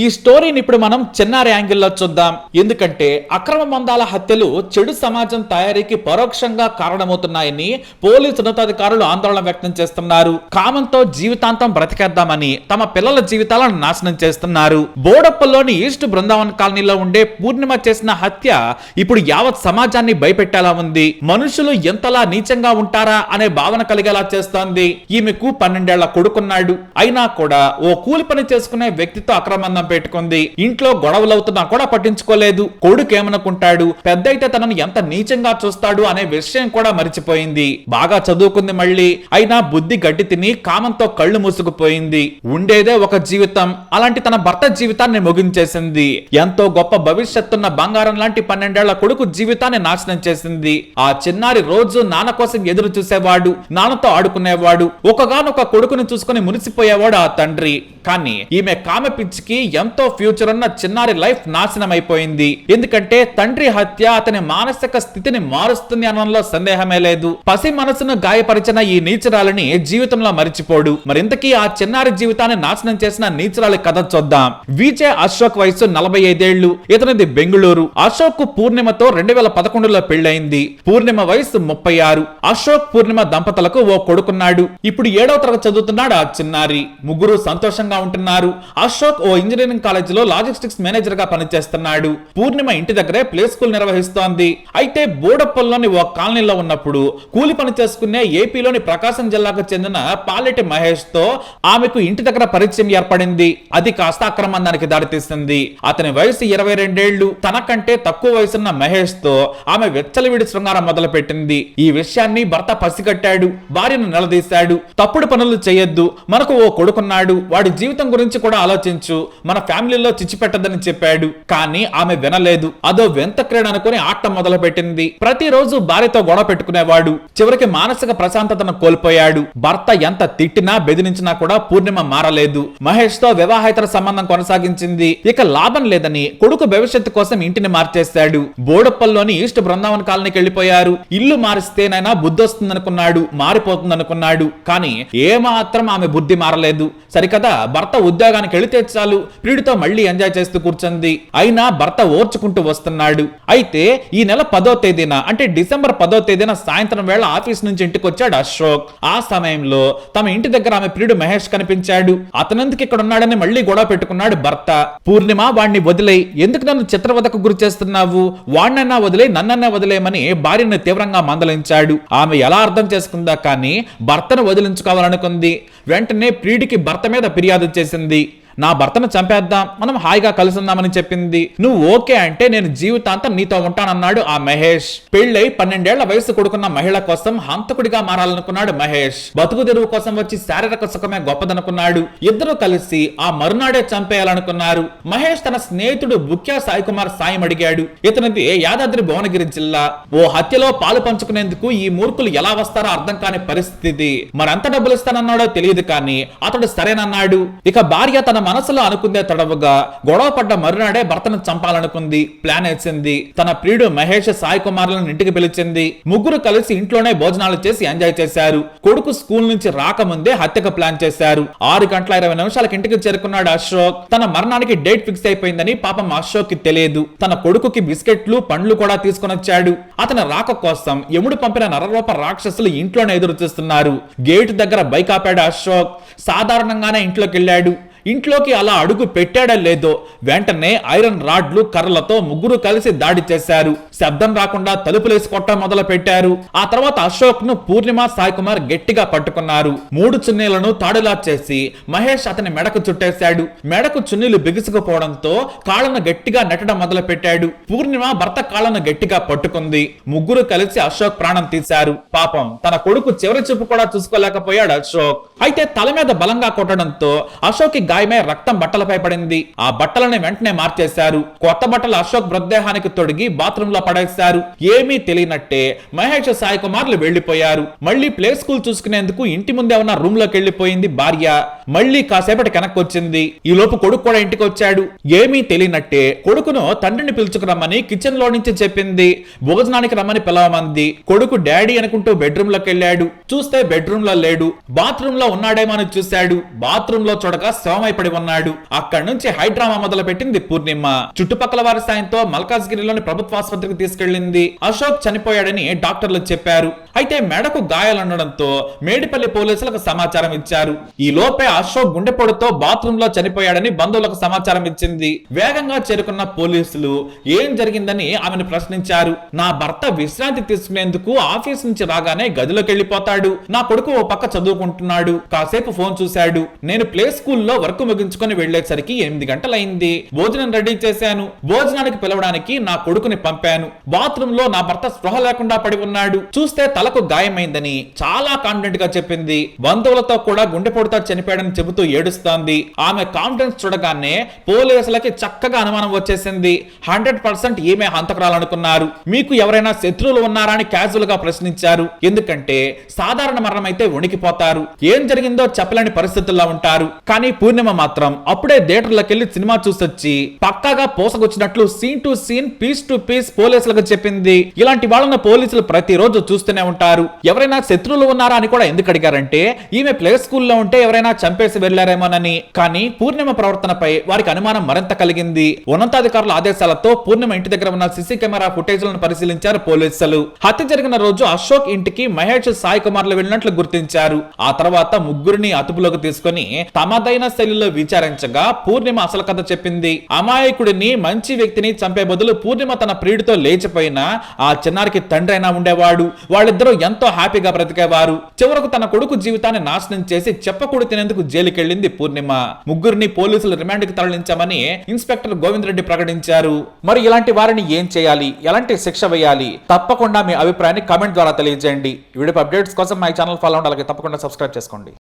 ఈ స్టోరీని ఇప్పుడు మనం చిన్నారి యాంగిల్లో చూద్దాం. ఎందుకంటే అక్రమ మందాల హత్యలు చెడు సమాజం తయారీకి పరోక్షంగా కారణమవుతున్నాయని పోలీసు ఉన్నతాధికారులు ఆందోళన వ్యక్తం చేస్తున్నారు. కామంతో జీవితాంతం బ్రతికేద్దామని తమ పిల్లల జీవితాలను నాశనం చేస్తున్నారు. బోడప్పల్లోని ఈస్ట్ బృందావన్ కాలనీలో ఉండే పూర్ణిమ చేసిన హత్య ఇప్పుడు యావత్ సమాజాన్ని భయపెట్టేలా ఉంది. మనుషులు ఎంతలా నీచంగా ఉంటారా అనే భావన కలిగేలా చేస్తోంది. ఈమెకు పన్నెండేళ్ళ కొడుకున్నాడు. అయినా కూడా ఓ కూలి పని చేసుకునే వ్యక్తితో అక్రమందం పెట్టుకుంది. ఇంట్లో గొడవలవుతున్నా కూడా పట్టించుకోలేదు. కొడుకు ఏమనుకుంటాడు పెద్ద అయితే తనను ఎంత నీచంగా చూస్తాడు అనే విషయం కూడా మరిచిపోయింది. బాగా చదువుకుంది మళ్ళీ. అయినా బుద్ధి గడ్డి తిని కామంతో కళ్ళు మూసుకుపోయింది. ఉండేదే ఒక జీవితం. అలాంటి తన భర్త జీవితాన్ని ముగించేసింది. ఎంతో గొప్ప భవిష్యత్తున్న బంగారం లాంటి పన్నెండేళ్ళ కొడుకు జీవితాన్ని నాశనం చేసింది. ఆ చిన్నారి రోజు నాన్న కోసం ఎదురు చూసేవాడు నాన్నతో ఆడుకునేవాడు ఒకగానొక కొడుకుని చూసుకుని మురిసిపోయేవాడు ఆ తండ్రి. కానీ ఈమె కామె పిచ్చికి ఎంతో ఫ్యూచర్ ఉన్న చిన్నారి లైఫ్ నాశనం అయిపోయింది ఎందుకంటే తండ్రి హత్య అతని మానసిక స్థితిని మారుస్తుంది అనడంలో సందేహమే లేదు. పసి మనసును గాయపరిచిన ఈ నీచురాలని జీవితంలో మరిచిపోడు. మరింతకీ ఆ చిన్నారి జీవితాన్ని నాశనం చేసిన నీచురాలి కథ చూద్దాం. విజయ్ అశోక్ వయసు నలభై ఐదేళ్ళు ఇతనిది బెంగళూరు. అశోక్కు పూర్ణిమతో రెండు వేల పదకొండులో పెళ్ళైంది పూర్ణిమ వయసు ముప్పై ఆరు. అశోక్ పూర్ణిమ దంపతులకు ఓ కొడుకున్నాడు. ఇప్పుడు ఏడవ తరగతి చదువుతున్నాడు ఆ చిన్నారి. ముగ్గురు సంతోషంగా ఉంటున్నారు. అశోక్ ఓ ఇంజనీరింగ్ కాలేజీలో లాజిస్టిక్స్ మేనేజర్గా పనిచేస్తున్నాడు. పూర్ణిమ ఇంటి దగ్గరే ప్లే స్కూల్ నిర్వహిస్తోంది. అయితే బోడప్పల్లోని ఓ కాలనీలో ఉన్నప్పుడు కూలి పని చేసుకునే ఏపీలోని ప్రకాశం జిల్లాకు చెందిన పాలెటి మహేష్తో ఆమెకు ఇంటి దగ్గర పరిచయం ఏర్పడింది. అది కాస్త అక్రమందానికి దారితీసింది. అతని వయసు ఇరవై రెండేళ్ళు తనకంటే తక్కువ వయసున్న మహేష్తో ఆమె వెచ్చలివిడి శృంగారం మొదలుపెట్టింది. ఈ విషయాన్ని భర్త పసిగట్టాడు. భార్యను నిలదీశాడు. తప్పుడు పనులు చేయొద్దు. మనకు ఓ కొడుకున్నాడు. వాడి జీవితం గురించి కూడా ఆలోచించు. మన ఫ్యామిలీలో చిచ్చి పెట్టదని చెప్పాడు. కానీ ఆమె వినలేదు. అదో వింత క్రీడ అనుకుని ఆట మొదలు పెట్టింది ప్రతిరోజు భార్యతో గొడవ పెట్టుకునేవాడు. చివరికి మానసిక ప్రశాంతతను కోల్పోయాడు. భర్త ఎంత తిట్టినా బెదిరించినా కూడా పూర్ణిమ మారలేదు. మహేష్తో వివాహేతర సంబంధం కొనసాగించింది. ఇక లాభం లేదని కొడుకు భవిష్యత్తు కోసం ఇంటిని మార్చేశాడు. బోడప్పల్లోని ఈస్ట్ బృందావన్ కాలనీకి వెళ్ళిపోయారు ఇల్లు మారిస్తేనైనా బుద్ధి వస్తుందనుకున్నాడు. మారిపోతుందనుకున్నాడు. కానీ ఏమాత్రం ఆమె బుద్ధి మారలేదు. సరికదా భర్త ఉద్యోగానికి వెళితే చాలు. ప్రియుడితో మళ్ళీ ఎంజాయ్ చేస్తూ కూర్చుంది. అయినా భర్త ఓర్చుకుంటూ వస్తున్నాడు. అయితే ఈ నెల పదో తేదీన అంటే డిసెంబర్ పదో తేదీన సాయంత్రం వేళ ఆఫీస్ నుంచి ఇంటికి వచ్చాడు అశోక్. ఆ సమయంలో తమ ఇంటి దగ్గర ఆమె ప్రియుడు మహేష్ కనిపించాడు. అతనెందుకు ఇక్కడ ఉన్నాడని మళ్ళీ గొడవ పెట్టుకున్నాడు భర్త. పూర్ణిమ వాణ్ణి వదిలే ఎందుకు నన్ను చిత్రవదకు గురి చేస్తున్నావు? వాణ్ణన్నా వదిలే నన్నన్నా వదిలేయమని భార్యను తీవ్రంగా మందలించాడు. ఆమె ఎలా అర్థం చేసుకుందా కానీ భర్తను వదిలించుకోవాలనుకుంది. వెంటనే ప్రియుడికి భర్త మీద ఫిర్యాదు చేసింది. నా భర్తను చంపేద్దాం మనం హాయిగా కలుసుందామని చెప్పింది. నువ్వు ఓకే అంటే నేను జీవితాంతం నీతో ఉంటానన్నాడు ఆ మహేష్. పెళ్ళై పన్నెండేళ్ళ వయసు కొడుకున్న మహిళ కోసం హంతకుడిగా మారాలనుకున్నాడు మహేష్. బతుకు తెరువు కోసం వచ్చి శారీరక సుఖమే గొప్పదనుకున్నాడు. ఇద్దరు కలిసి ఆ మరునాడే చంపేయాలనుకున్నారు. మహేష్ తన స్నేహితుడు బుక్యా సాయి కుమార్ సాయం అడిగాడు. ఇతనిది యాదాద్రి భువనగిరి జిల్లా. ఓ హత్యలో పాలు పంచుకునేందుకు ఈ మూర్ఖులు ఎలా వస్తారో అర్థం కాని పరిస్థితి. మరంత డబ్బులు ఇస్తానన్నాడో తెలియదు కానీ అతడు సరేనన్నాడు. ఇక భార్య తన మనసులో అనుకుందే తడవుగా గొడవ పడ్డ మరునాడే భర్తను చంపాలనుకుంది. ప్లాన్ వేసింది. తన ప్రియుడు మహేష్ సాయి కుమార్లను ఇంటికి పిలిచింది. ముగ్గురు కలిసి ఇంట్లోనే భోజనాలు చేసి ఎంజాయ్ చేశారు. కొడుకు స్కూల్ నుంచి రాకముందే హత్యకు ప్లాన్ చేశారు. ఆరు గంటల ఇరవై నిమిషాలకు ఇంటికి చేరుకున్నాడు అశోక్. తన మరణానికి డేట్ ఫిక్స్ అయిపోయిందని పాపం అశోక్కి తెలియదు. తన కొడుకుకి బిస్కెట్లు పండ్లు కూడా తీసుకొని వచ్చాడు. అతని రాక కోసం యముడు పంపిన నరరూప రాక్షసులు ఇంట్లోనే ఎదురు చూస్తున్నారు. గేట్ దగ్గర బైక్ ఆపాడు అశోక్. సాధారణంగానే ఇంట్లోకి వెళ్ళాడు. ఇంట్లోకి అలా అడుగు పెట్టాడా లేదో వెంటనే ఐరన్ రాడ్లు కర్రలతో ముగ్గురు కలిసి దాడి చేశారు. శబ్దం రాకుండా తలుపులేసి కొట్ట మొదలు పెట్టారు ఆ తర్వాత అశోక్ను పూర్ణిమ సాయి కుమార్ గట్టిగా పట్టుకున్నారు. మూడు చున్నీలను తాడులా చేసి మహేష్ అతని మెడకు చుట్టేశాడు. మెడకు చున్నీలు బిగుసుకుపోవడంతో కాళ్ళను గట్టిగా నెట్టడం మొదలు పెట్టాడు పూర్ణిమ భర్త కాళ్ళను గట్టిగా పట్టుకుంది. ముగ్గురు కలిసి అశోక్ ప్రాణం తీశారు. పాపం తన కొడుకు చివరి చూపు కూడా చూసుకోలేకపోయాడు అశోక్. అయితే తల మీద బలంగా కొట్టడంతో అశోక్కి గాయమై రక్తం బట్టలపై పడింది. ఆ బట్టలను వెంటనే మార్చేశారు. కొత్త బట్టలు అశోక్ మృతదేహానికి తొడిగి బాత్రూమ్లో పడేశారు. ఏమీ తెలియనట్టే మహేష్ సాయి కుమార్లు వెళ్ళిపోయారు మళ్ళీ ప్లే స్కూల్ చూసుకునేందుకు ఇంటి ముందే ఉన్న రూమ్లోకి వెళ్ళిపోయింది భార్య. మళ్ళీ కాసేపటి కనక్కొచ్చింది వచ్చింది ఈ లోపు కొడుకు కూడా ఇంటికి వచ్చాడు. ఏమీ తెలియనట్టే కొడుకును తండ్రిని పిలుచుకురమ్మని కిచెన్లో నుంచి చెప్పింది. భోజనానికి రమ్మని పిలవమంది. కొడుకు డాడీ అనుకుంటూ బెడ్రూమ్లోకి వెళ్ళాడు. చూస్తే బెడ్రూమ్లో లేడు. బాత్రూమ్లో ఉన్నాడేమో అని చూశాడు. బాత్రూమ్లో చూడగా శవమైపడి ఉన్నాడు. అక్కడి నుంచి హైడ్రామా మొదలు పెట్టింది పూర్ణిమ. చుట్టుపక్కల వారి సాయంతో మల్కాజ్గిరిలోని ప్రభుత్వ ఆసుపత్రికి తీసుకెళ్ళింది అశోక్ చనిపోయాడని డాక్టర్లు చెప్పారు. అయితే మెడకు గాయాలుండడంతో మేడిపల్లి పోలీసులకు సమాచారం ఇచ్చారు. ఈ లోపే అశోక్ గుండెపోటుతో బాత్రూమ్లో చనిపోయాడని బంధువులకు సమాచారం ఇచ్చింది. వేగంగా చేరుకున్న పోలీసులు ఏం జరిగిందని ఆమెను ప్రశ్నించారు. నా భర్త విశ్రాంతి తీసుకునేందుకు ఆఫీస్ నుంచి రాగానే గదిలోకి వెళ్ళిపోతాడు నా కొడుకు ఓ పక్క చదువుకుంటున్నాడు. కాసేపు ఫోన్ చూశాడు. నేను ప్లే స్కూల్లో వర్క్ వర్క్ ముగించుకొని వెళ్ళేసరికి ఎనిమిది గంటలైంది. భోజనం రెడీ చేశాను. భోజనానికి పిలవడానికి నా కొడుకుని పంపాను. బాత్రూమ్లో నా భర్త స్పృహ లేకుండా పడి ఉన్నాడు. చూస్తే తలకు గాయమైందని చాలా కాన్ఫిడెంట్గా చెప్పింది. బంధువులతో కూడా గుండెపోటుతో చనిపోయాడని చెబుతూ ఏడుస్తోంది. ఆమె కాన్ఫిడెన్స్ చూడగానే పోలీసులకి చక్కగా అనుమానం వచ్చేసింది. హండ్రెడ్ పర్సెంట్ ఈమె హంతకురాలనుకున్నారు. మీకు ఎవరైనా శత్రువులు ఉన్నారా అని క్యాజువల్గా ప్రశ్నించారు. ఎందుకంటే సాధారణ మరణం అయితే వణికిపోతారు. ఏం జరిగిందో చెప్పలేని పరిస్థితుల్లో ఉంటారు. కానీ పూర్ణిమ మాత్రం అప్పుడే థియేటర్లకు వెళ్ళి సినిమా చూసొచ్చి పక్కాగా పోసకొచ్చినట్లు scene to scene piece to piece పోలీసులకు చెప్పింది. ఇలాంటి వాళ్ళను పోలీసులు ప్రతిరోజు చూస్తూనే ఉంటారు. ఎవరైనా శత్రువులు ఉన్నారా అని కూడా ఎందుకు అడిగారంటే ఈమె ప్లే స్కూల్లో ఉంటే ఎవరైనా చంపేసి వెళ్ళారేమోనని కానీ పూర్ణిమ ప్రవర్తనపై వారికి అనుమానం మరింత కలిగింది. ఉన్నతాధికారుల ఆదేశాలతో పూర్ణిమ ఇంటి దగ్గర ఉన్న సీసీ కెమెరా ఫుటేజ్లను పరిశీలించారు పోలీసులు. హత్య జరిగిన రోజు అశోక్ ఇంటికి మహేష్ సాయి కుమార్లు వెళ్ళినట్లు గుర్తించారు. ఆ తర్వాత ముగ్గురిని అదుపులోకి తీసుకొని తమదైన శైలిలో విచారించగా పూర్ణిమ అసలు కథ చెప్పింది. అమాయకుడిని మంచి వ్యక్తిని చంపే బదులు పూర్ణిమ తన ప్రియుడితో లేచిపోయినా ఆ చిన్నారికి తండ్రి అయినా ఉండేవాడు. వాళ్ళిద్దరూ ఎంతో హ్యాపీగా బ్రతికేవారు. చివరకు తన కొడుకు జీవితాన్ని నాశనం చేసి చెప్పకూడదు తినేందుకు జైలుకెళ్ళింది పూర్ణిమ. ముగ్గురిని పోలీసులు రిమాండ్కి తరలించామని ఇన్స్పెక్టర్ గోవింద్ రెడ్డి ప్రకటించారు. మరి ఇలాంటి వారిని ఏం చేయాలి? ఎలాంటి శిక్ష వేయాలి? తప్పకుండా మీ అభిప్రాయాన్ని కామెంట్ ద్వారా తెలియజేయండి. వీడియో అప్డేట్స్ కోసం మా ఛానల్ ఫాలో ఉండాలి అలాగే తప్పకుండా సబ్స్క్రైబ్ చేసుకోండి.